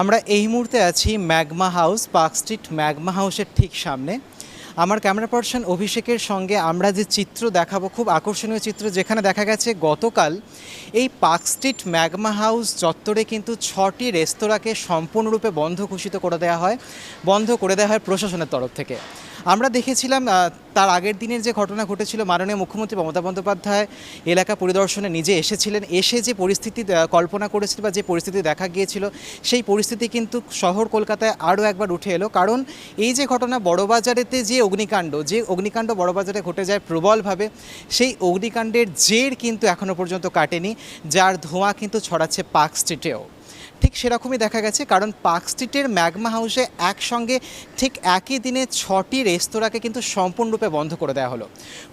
আমরা এই মুহূর্তে আছি Magma house, park street Magma হাউসের ঠিক সামনে। আমার ক্যামেরা পার্সন অভিষেকের সঙ্গে আমরা যে চিত্র দেখাবো, খুব আকর্ষণীয় চিত্র, যেখানে দেখা গেছে গতকাল এই পার্ক স্ট্রিট ম্যাগমা হাউস চত্বরে কিন্তু ছটি রেস্তোরাঁকে সম্পূর্ণরূপে বন্ধ ঘোষিত করে দেওয়া হয়, বন্ধ করে দেওয়া হয় প্রশাসনের তরফ থেকে। আমরা দেখেছিলাম তার আগের দিনের যে ঘটনা ঘটেছিল, মাননীয় মুখ্যমন্ত্রী মমতা বন্দ্যোপাধ্যায় এলাকা পরিদর্শনে নিজে এসেছিলেন। এসে যে পরিস্থিতি কল্পনা করেছিল বা যে পরিস্থিতি দেখা গিয়েছিল, সেই পরিস্থিতি কিন্তু শহর কলকাতায় আরও একবার উঠে এলো। কারণ এই যে ঘটনা, বড়বাজারেতে যে অগ্নিকাণ্ড যে অগ্নিকাণ্ড বড়বাজারে ঘটে যায় প্রবলভাবে, সেই অগ্নিকাণ্ডের জের কিন্তু এখনও পর্যন্ত কাটেনি, যার ধোঁয়া কিন্তু ছড়াচ্ছে পার্ক স্ট্রিটেও। ঠিক সেরকমই দেখা গেছে, কারণ পার্ক স্ট্রিটের ম্যাগমা হাউসে একসঙ্গে ঠিক একই দিনে ছটি রেস্তোরাঁকে কিন্তু সম্পূর্ণরূপে বন্ধ করে দেওয়া হলো।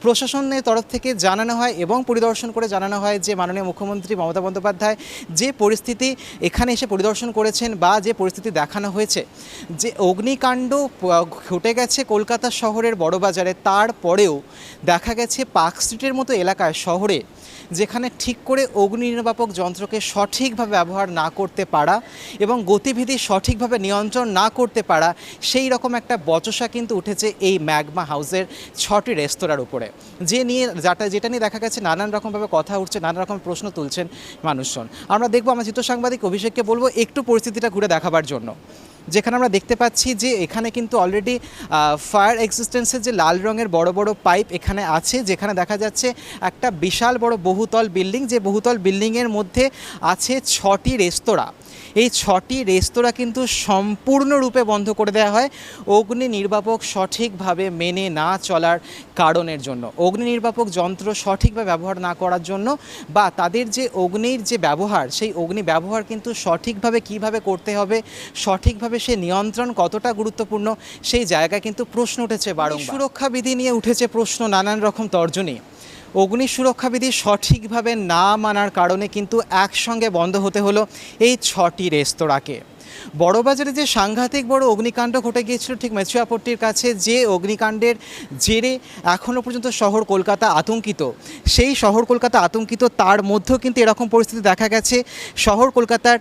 প্রশাসনের তরফ থেকে জানানো হয় এবং পরিদর্শন করে জানানো হয় যে, মাননীয় মুখ্যমন্ত্রী মমতা বন্দ্যোপাধ্যায় যে পরিস্থিতি এখানে এসে পরিদর্শন করেছেন বা যে পরিস্থিতি দেখানো হয়েছে, যে অগ্নিকাণ্ড ঘটে গেছে কলকাতা শহরের বড়বাজারে তারপরেও দেখা গেছে পার্ক স্ট্রিটের মতো এলাকায়, শহরে, যেখানে ঠিক করে অগ্নি নির্বাপক যন্ত্রকে সঠিকভাবে ব্যবহার না করতে পারা এবং গতিবিধি সঠিকভাবে নিয়ন্ত্রণ না করতে পারা, সেই রকম একটা বচসা কিন্তু উঠেছে এই ম্যাগমা হাউসের ছটি রেস্তোরাঁর উপরে। যে নিয়ে যাটা, যেটা নিয়ে দেখা গেছে, নানান রকমভাবে কথা উঠছে, নানান রকম প্রশ্ন তুলছেন মানুষজন। আমরা দেখব, আমার চিত্র সাংবাদিক অভিষেককে বলব, একটু পরিস্থিতিটা ঘুরে দেখাবার জন্য। যেখানে আমরা দেখতে পাচ্ছি যে এখানে কিন্তু অলরেডি ফায়ার এক্সিস্টেন্সের যে লাল রঙের বড় বড় পাইপ এখানে আছে, যেখানে দেখা যাচ্ছে একটা বিশাল বড় বহুতল বিল্ডিং যে বহুতল বিল্ডিংয়ের মধ্যে আছে ছটি রেস্তোরাঁ। এই ছটি রেস্তোরাঁ কিন্তু সম্পূর্ণরূপে বন্ধ করে দেওয়া হয় অগ্নি নির্বাপক সঠিকভাবে মেনে না চলার কারণের জন্য। অগ্নি নির্বাপক যন্ত্র সঠিকভাবে ব্যবহার না করার জন্য বা তাদের যে অগ্নির যে ব্যবহার, সেই অগ্নি ব্যবহার কিন্তু সঠিকভাবে কীভাবে করতে হবে, সঠিকভাবে সে নিয়ন্ত্রণ কতটা গুরুত্বপূর্ণ সেই জায়গা কিন্তু প্রশ্ন উঠেছে বারংবার। সুরক্ষা বিধি নিয়ে উঠেছে প্রশ্ন নানান রকম তর্জনী। অগ্নি সুরক্ষাবিধি সঠিকভাবে না মানার কারণে কিন্তু একসঙ্গে বন্ধ হতে হলো এই ছটি রেস্তোরাঁকে। বড়বাজারে যে সাংঘাতিক বড় অগ্নিকাণ্ড ঘটে গিয়েছিল ঠিক মেচুয়াপট্টির কাছে, যে অগ্নিকাণ্ডের জেরে এখনও পর্যন্ত শহর কলকাতা আতঙ্কিত। সেই শহর কলকাতা আতঙ্কিত, তার মধ্যেও কিন্তু এরকম পরিস্থিতি দেখা গেছে। শহর কলকাতার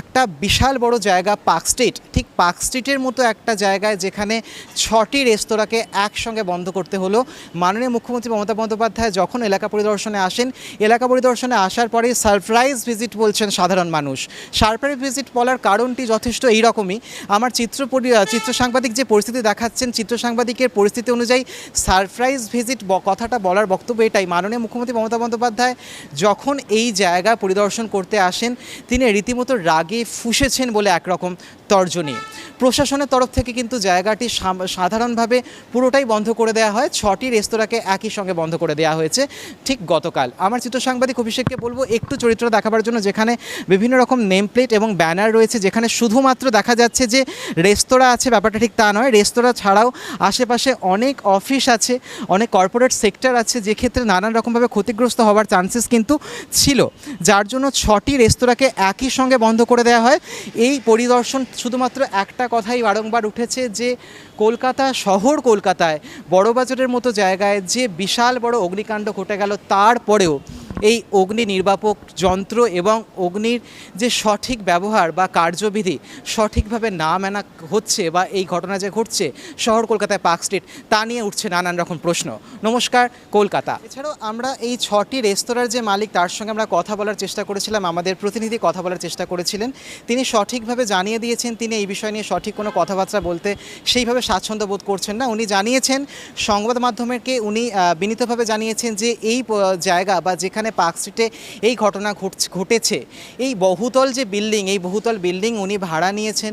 একটা বিশাল বড় জায়গা, পার্ক স্ট্রিট। ঠিক পার্ক স্ট্রিটের মতো একটা জায়গায় যেখানে ছটি রেস্তোরাঁকে একসঙ্গে বন্ধ করতে হলো। মাননীয় মুখ্যমন্ত্রী মমতা বন্দ্যোপাধ্যায় যখন এলাকা পরিদর্শনে আসেন, এলাকা পরিদর্শনে আসার পরে সারপ্রাইজ ভিজিট বলছেন সাধারণ মানুষ। সারপ্রাইজ ভিজিট বলার কারণটি যথেষ্ট এই রকমই আমার চিত্র চিত্র সাংবাদিক যে পরিস্থিতি দেখাচ্ছেন, চিত্র সাংবাদিকের পরিস্থিতি অনুযায়ী সারপ্রাইজ ভিজিট কথাটা বলার বক্তব্য এটাই। মাননীয় মুখ্যমন্ত্রী মমতা বন্দ্যোপাধ্যায় যখন এই জায়গা পরিদর্শন করতে আসেন, তিনি রীতিমতো রাগে ফুসেছেন বলে একরকম তর্জনী। প্রশাসনের তরফ থেকে কিন্তু জায়গাটি সাধারণভাবে পুরোটাই বন্ধ করে দেওয়া হয়। ছটি রেস্তোরাঁকে একই সঙ্গে বন্ধ করে দেওয়া হয়েছে। ঠিক গতকাল। আমার চিত্র সাংবাদিক অভিষেককে বলব, একটু চরিত্র দেখাবার জন্য যেখানে বিভিন্ন রকম নেম প্লেট এবং ব্যানার রয়েছে, যেখানে শুধুমাত্র দেখা যাচ্ছে যে রেস্তোরাঁ আছে, ব্যাপারটা ঠিক তা নয়। রেস্তোরাঁ ছাড়াও আশেপাশে অনেক অফিস আছে, অনেক কর্পোরেট সেক্টর আছে, যে ক্ষেত্রে নানান রকমভাবে ক্ষতিগ্রস্ত হওয়ার চান্সেস কিন্তু ছিল। যার জন্য ছটি রেস্তোরাঁকে একই সঙ্গে বন্ধ করে দেওয়া হয়। এই পরিদর্শন শুধুমাত্র একটা কথাই বারংবার উঠেছে যে কলকাতা শহর কলকাতায় বড়বাজারের মতো জায়গায় যে বিশাল বড় অগ্নিকাণ্ড ঘটে গেল, তারপরেও এই অগ্নি নির্বাপক যন্ত্র এবং অগ্নির যে সঠিক ব্যবহার বা কার্যবিধি সঠিকভাবে না মানা হচ্ছে বা এই ঘটনা যে ঘটছে শহর কলকাতায় পার্ক স্ট্রিট, তা নিয়ে উঠছে নানান রকম প্রশ্ন। নমস্কার, কলকাতা। এছাড়াও আমরা এই ছটি রেস্তোরাঁর যে মালিক, তার সঙ্গে আমরা কথা বলার চেষ্টা করেছিলাম, আমাদের প্রতিনিধি কথা বলার চেষ্টা করেছিলেন। তিনি সঠিকভাবে জানিয়ে দিয়েছেন, তিনি এই বিষয় নিয়ে সঠিক কোনো কথাবার্তা বলতে সেইভাবে স্বাচ্ছন্দ্য বোধ করছেন না। উনি জানিয়েছেন, সংবাদ মাধ্যমকে উনি বিনীতভাবে জানিয়েছেন যে এই জায়গা বা যেখানে পার্ক স্ট্রিটে এই ঘটনা ঘটেছে। এই বহুতল যে বিল্ডিং, এই বহুতল বিল্ডিং উনি ভাড়া নিয়েছেন।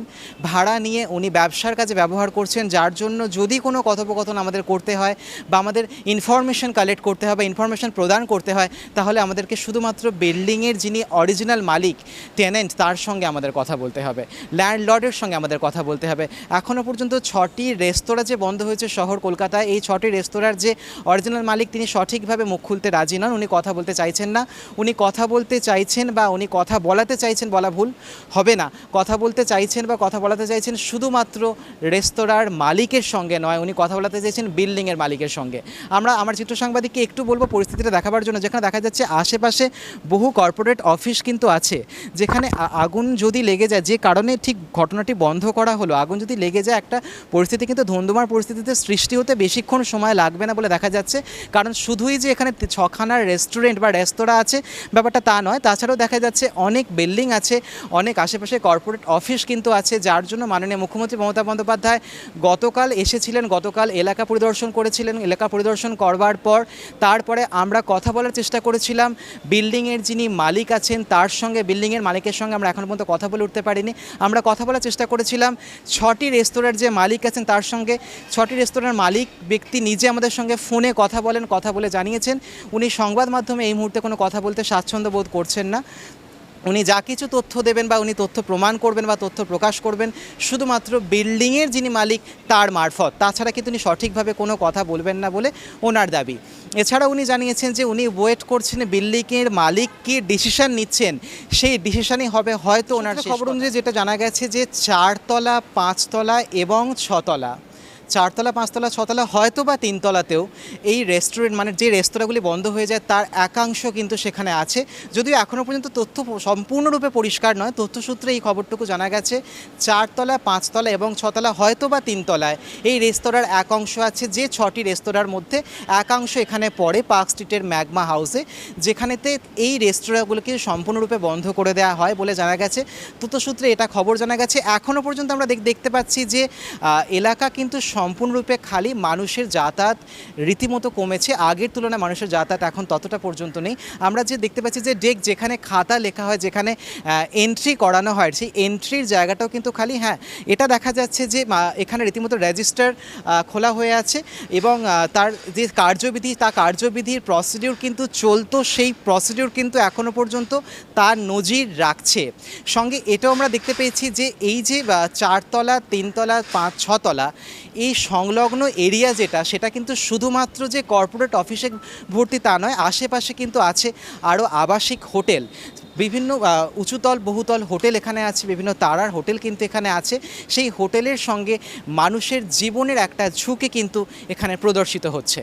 ভাড়া নিয়ে উনি ব্যবসার কাজে ব্যবহার করছেন, যার জন্য যদি কোনো কথোপকথন আমাদের করতে হয় বা আমাদের ইনফরমেশন কালেক্ট করতে হয় বা ইনফরমেশন প্রদান করতে হয়, তাহলে আমাদেরকে শুধুমাত্র বিল্ডিংয়ের যিনি অরিজিনাল মালিক টেনেন্ট তার সঙ্গে আমাদের কথা বলতে হবে। ল্যান্ডলর্ডের সঙ্গে আমাদের কথা বলতে হবে। এখনও পর্যন্ত ছটি রেস্তোরাঁ যে বন্ধ হয়েছে শহর কলকাতায়, এই ছটি রেস্তোরাঁর যে অরিজিনাল মালিক, তিনি সঠিকভাবে মুখ খুলতে রাজি নন। উনি কথা বলতে চাই চাইছেন না। উনি কথা বলতে চাইছেন বা উনি কথা বলাতে চাইছেন বলা ভুল হবে না। কথা বলতে চাইছেন বা কথা বলাতে চাইছেন শুধুমাত্র রেস্তোরাঁর মালিকের সঙ্গে নয়, উনি কথা বলাতে চাইছেন বিল্ডিংয়ের মালিকের সঙ্গে। আমরা, আমার চিত্র সাংবাদিককে একটু বলব পরিস্থিতিটা দেখাবার জন্য, যেখানে দেখা যাচ্ছে আশেপাশে বহু কর্পোরেট অফিস কিন্তু আছে, যেখানে আগুন যদি লেগে যায়, যে কারণে ঠিক ঘটনাটি বন্ধ করা হলো। আগুন যদি লেগে যায়, একটা পরিস্থিতি কিন্তু ধন্দুমার পরিস্থিতিতে সৃষ্টি হতে বেশিক্ষণ সময় লাগবে না বলে দেখা যাচ্ছে। কারণ শুধুই যে এখানে ছখানার রেস্টুরেন্ট বা রেস্তোরাঁ আছে, ব্যাপারটা তা নয়। তাছাড়াও দেখা যাচ্ছে অনেক বিল্ডিং আছে, অনেক আশেপাশে কর্পোরেট অফিস কিন্তু আছে, যার জন্য মাননীয় মুখ্যমন্ত্রী মমতা বন্দ্যোপাধ্যায় গতকাল এসেছিলেন, গতকাল এলাকা পরিদর্শন করেছিলেন, এলাকা পরিদর্শন করবার পর। তারপরে আমরা কথা বলার চেষ্টা করেছিলাম, বিল্ডিংয়ের যিনি মালিক আছেন, তার সঙ্গে, বিল্ডিংয়ের মালিকের সঙ্গে আমরা এখন পর্যন্ত কথা বলে উঠতে পারিনি। আমরা কথা বলার চেষ্টা করেছিলাম, ছটি রেস্তোরাঁর যে মালিক আছেন, তার সঙ্গে, ছটি রেস্তোরাঁর মালিক ব্যক্তি নিজে আমাদের সঙ্গে ফোনে কথা বলেন, কথা বলে জানিয়েছেন। উনি সংবাদ মাধ্যমে এই মুহূর্তে কোনো কথা বলতে স্বাচ্ছন্দ্য বোধ করছেন না। উনি যা কিছু তথ্য দেবেন বা উনি তথ্য প্রমাণ করবেন বা তথ্য প্রকাশ করবেন শুধুমাত্র বিল্ডিংয়ের যিনি মালিক তার মারফত। তাছাড়া কিন্তু উনি সঠিকভাবে কোনো কথা বলবেন না বলে ওনার দাবি। এছাড়া উনি জানিয়েছেন যে উনি ওয়েট করছেন বিল্ডিংয়ের মালিক কি ডিসিশন নিচ্ছেন সেই ডিসিশনই হবে হয়তো ওনার খবর অনুযায়ী যেটা জানা গেছে যে চারতলা পাঁচতলা এবং ছতলা। চারতলা, পাঁচতলা, ছতলা হয়তো বা তিনতলাতেও এই রেস্টুরেন্ট মানে যে রেস্তোরাঁগুলি বন্ধ হয়ে যায়, তার একাংশ কিন্তু সেখানে আছে। যদিও এখনও পর্যন্ত তথ্য সম্পূর্ণরূপে পরিষ্কার নয়, তথ্যসূত্রে এই খবরটুকু জানা গেছে, চারতলা, পাঁচতলা এবং ছতলা হয়তো বা তিনতলায় এই রেস্তোরাঁর এক অংশ আছে, যে ছটি রেস্তোরাঁর মধ্যে একাংশ এখানে পড়ে পার্ক স্ট্রিটের ম্যাগমা হাউসে, যেখানেতে এই রেস্তোরাঁগুলোকে সম্পূর্ণরূপে বন্ধ করে দেওয়া হয় বলে জানা গেছে। তথ্যসূত্রে এটা খবর জানা গেছে। এখনও পর্যন্ত আমরা দেখতে পাচ্ছি যে এলাকা কিন্তু সম্পূর্ণরূপে খালি, মানুষের যাতায়াত রীতিমতো কমেছে। আগের তুলনায় মানুষের যাতায়াত এখন ততটা পর্যন্ত নেই। আমরা যে দেখতে পাচ্ছি যে ডেক যেখানে খাতা লেখা হয়, যেখানে এন্ট্রি করানো হয়, সেই এন্ট্রির জায়গাটাও কিন্তু খালি হ্যাঁ এটা দেখা যাচ্ছে যে এখানে রীতিমতো রেজিস্টার খোলা হয়ে আছে এবং তার যে কার্যবিধি, তা কার্যবিধির প্রসিডিউর কিন্তু চলতো, সেই প্রসিডিউর কিন্তু এখনও পর্যন্ত তার নজির রাখছে। সঙ্গে এটাও আমরা দেখতে পেয়েছি যে, এই যে চারতলা, তিনতলা, পাঁচ, ছতলা এই সংলগ্ন এরিয়া যেটা, সেটা কিন্তু শুধুমাত্র যে কর্পোরেট অফিসে ভর্তি তা নয়, আশেপাশে কিন্তু আছে আরও আবাসিক হোটেল। বিভিন্ন উঁচুতল, বহুতল হোটেল এখানে আছে, বিভিন্ন তারার হোটেল কিন্তু এখানে আছে। সেই হোটেলের সঙ্গে মানুষের জীবনের একটা ঝুঁকি কিন্তু এখানে প্রদর্শিত হচ্ছে।